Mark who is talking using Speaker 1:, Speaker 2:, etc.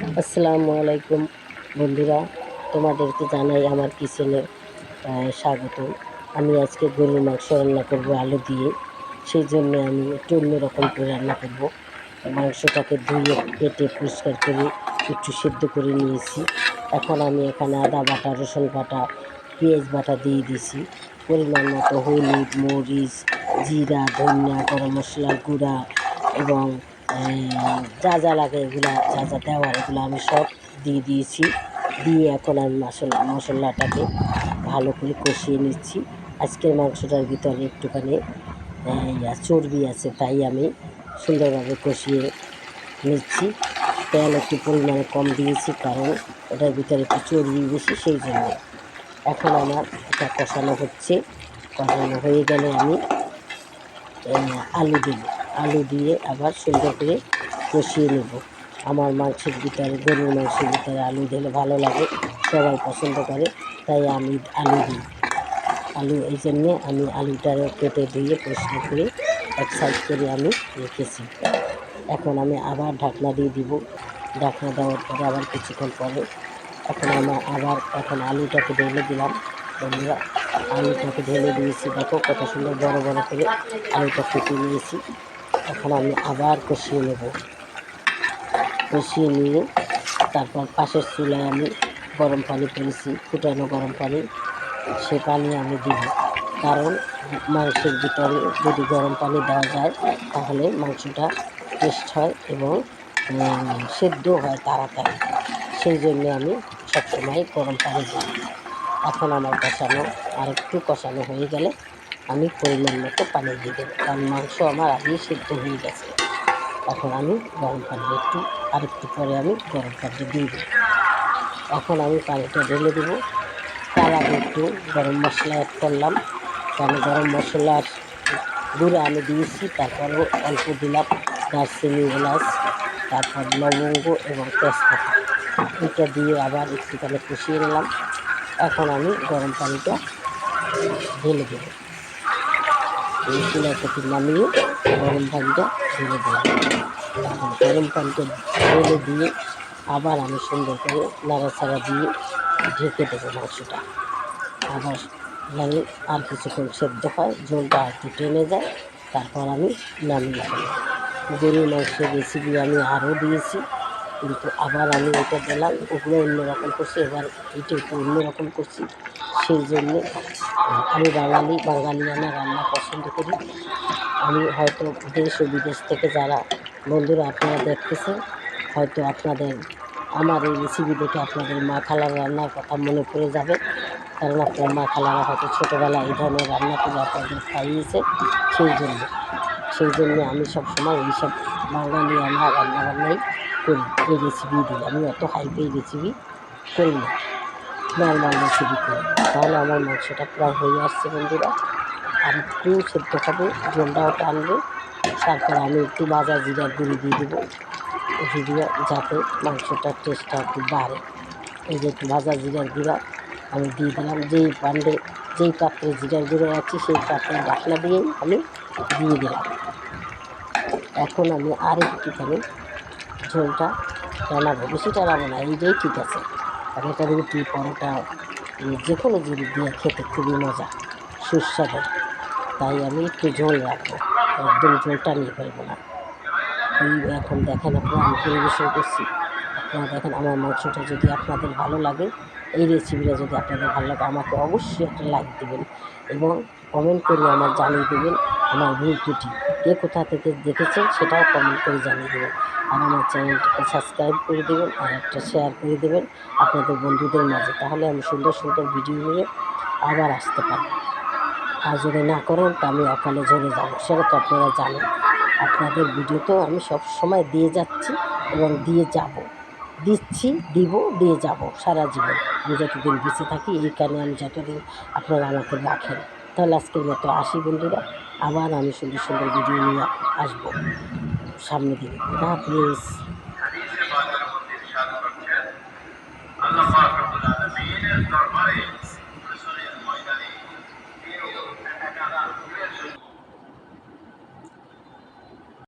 Speaker 1: আসসালামু আলাইকুম বন্ধুরা, তোমাদেরকে জানাই আমার কিচেনে স্বাগত। আমি আজকে গরুর মাংস রান্না করব আলু দিয়ে, সেই জন্য আমি একটু অন্যরকম করে রান্না করব। মাংসটাকে ধুয়ে কেটে পরিষ্কার করে একটু সেদ্ধ করে নিয়েছি। এখন আমি এখানে আদা বাটা, রসুন বাটা, পেঁয়াজ বাটা দিয়ে দিছি পরিমাণ মতো হলুদ, মরিচ, জিরা, ধনিয়া, গরম মশলার গুঁড়া এবং যা যা লাগে এগুলা, যা যা দেওয়ার, এগুলো আমি সব দিয়ে দিয়েছি। দিয়ে এখন আমি মশলা, মশলাটাকে ভালো করে কষিয়ে নিচ্ছি। আজকের মাংসটার ভিতরে একটুখানি চর্বি আছে, তাই আমি সুন্দরভাবে কষিয়ে নিচ্ছি। তেল একটু পরিমাণে কম দিয়েছি, কারণ ওটার ভিতরে একটু চর্বি বেশি, সেই জন্য এখন আমার এটা কষানো হচ্ছে। কষানো হয়ে গেলে আমি আলু দেব আলু দিয়ে আবার সুন্দর করে কষিয়ে নেব। আমার মাংসের ভিতরে, গরুর মাংসের ভিতরে আলু দিলে ভালো লাগে, সবাই পছন্দ করে, তাই আমি আলু দিই। আলু, এই জন্যে আমি আলুটারও কেটে দিয়ে পরিষ্কার করে এক সাইড করে আমি রেখেছি। এখন আমি আবার ঢাকনা দিয়ে দিব। ঢাকনা দেওয়ার পরে আবার কিছুক্ষণ পরে এখন আমার আবার, এখন আলুটাকে ঢেলে দিলাম। বন্ধুরা, আলুটাকে ঢেলে দিয়েছি। দেখো কত সুন্দর বড় বড় করে আলুটা কেটে নিয়েছি। এখন আমি আবার কষিয়ে নেব। কষিয়ে নিয়ে তারপর পাশের চুলায় আমি গরম পানি করেছি ফুটানো গরম পানি। সে পানি আমি দিব। কারণ মাংসের ভিতরে যদি গরম পানি দেওয়া যায়, তাহলে মাংসটা টেস্ট হয় এবং সেদ্ধ হয় তাড়াতাড়ি। সেই জন্যে আমি সবসময় গরম পানি দিই। এখন আমার কষানো আর একটু কষানো হয়ে গেলে আমি পরিমাণ মতো পানি দিয়ে দেবো, কারণ মাংস আমার আগেই সেদ্ধ হয়ে গেছে। এখন আমি গরম পানি একটু, আর একটু পরে আমি গরম পানি দিয়ে দেবো। এখন আমি পানিটা ঢেলে দেবো। তার আগে একটু গরম মশলা অ্যাড করলাম। কারণ গরম মশলার গুঁড়া আমি দিয়েছি তারপরও অল্প দিলাম দারচিনি, এলাচ, তারপর লবঙ্গ এবং তেজপাতা। এটা দিয়ে আবার একটুখানি কষিয়ে নিলাম। এখন আমি গরম পানিটা ঢেলে দেবো। এই চুলা নামিয়ে গরম পানিটা ঢেলে দিলাম গরম পানিটা ঢেলে দিয়ে আবার আমি সুন্দর করে নাড়াচাড়া দিয়ে ঢেকে দেবো মাংসটা। আবার মানে আর কিছুক্ষণ সেদ্ধ হয়, ঝোলটা একটু টেনে যায়, তারপর আমি নামিয়ে ফেলি গরুর মাংসের রেসিপি আমি আরও দিয়েছি, কিন্তু আবার আমি এটা দিলাম, ওগুলো অন্যরকম করছি, এবার এটা একটু অন্যরকম করছি, সেই জন্যে আমি বাঙালি, বাঙালিয়ানা রান্না পছন্দ করি। আমি হয়তো দেশ ও বিদেশ থেকে যারা বন্ধুরা আপনারা দেখতেছেন, হয়তো আপনাদের, আমার এই রেসিপি দেখে আপনাদের মা খালার রান্নার কথা মনে পড়ে যাবে। কারণ আপনার মা খালারা হয়তো ছোটোবেলায় এই ধরনের রান্না করে আপনাদের খাইয়েছে। সেই জন্য সেই জন্য আমি সবসময় এইসব বাঙালি রান্না রান্না বান্নাই করি, এই রেসিপি দিই আমি অত হাইফাই রেসিপি করি না। নর্মাল রেসিপি করি তাহলে আমার মাংসটা প্রায় হয়ে আসছে, বন্ধুরা। আর একটু সেদ্ধ হবে জলটাও টানবে। তারপর আমি একটু বাজার জিরার গুঁড়ি দিয়ে দেবো। জিরিয়া যাতে মাংসটার টেস্টটা একটু বাড়ে। এই যে একটু ভাজা জিরার গুঁড়া আমি দিয়ে দিলাম। যেই পান্ডে যেই পাত্রে জিরার গুঁড়ো আছে, সেই পাত্রে ডাকনা দিয়েই আমি দিয়ে দিলাম। এখন আমি আর একটুখানি ঝোলটা টানাবো বেশি টানাবো না এইটাই ঠিক আছে। এটা রুটি পরোটা যে কোনো জিনিস দিয়ে খেতে খুবই মজা, সুস্বাদু। তাই আমি একটু ঝোল রাখব, একদম ঝোলটা নিয়ে ফেলব না। এই এখন দেখেন আপনারা, আমি পরিবেশন করছি আপনারা দেখেন আমার মাংসটা যদি আপনাদের ভালো লাগে, এই রেসিপিটা যদি আপনাদের ভালো লাগে, আমাকে অবশ্যই একটা লাইক দেবেন এবং কমেন্ট করে আমার জানিয়ে দেবেন আমার ভুল ত্রুটি। কে কোথা থেকে দেখেছেন সেটাও কমেন্ট করে জানিয়ে দেবেন। আর আমার চ্যানেলটাকে সাবস্ক্রাইব করে দেবেন আর একটা শেয়ার করে দেবেন আপনাদের বন্ধুদের মাঝে। তাহলে আমি সুন্দর সুন্দর ভিডিও নিয়ে আবার আসতে পারব। আর যদি না করেন তো আমি অকালে ঝরে যাব। সেটা তো আপনারা জানেন। আপনাদের ভিডিও তো আমি সব সময় দিয়ে যাচ্ছি এবং দিয়ে যাব। দিচ্ছি, দিব, দিয়ে যাব সারা জীবন। আমি যতদিন বেঁচে থাকি এইখানে আমি যতদিন আপনারা আমাকে রাখেন। তাহলে আজকের মতো আসি বন্ধুরা, আবার আমি সুন্দর সুন্দর ভিডিও নিয়ে আসব সামনে দিন হাফিজ।
Speaker 2: আল্লাহ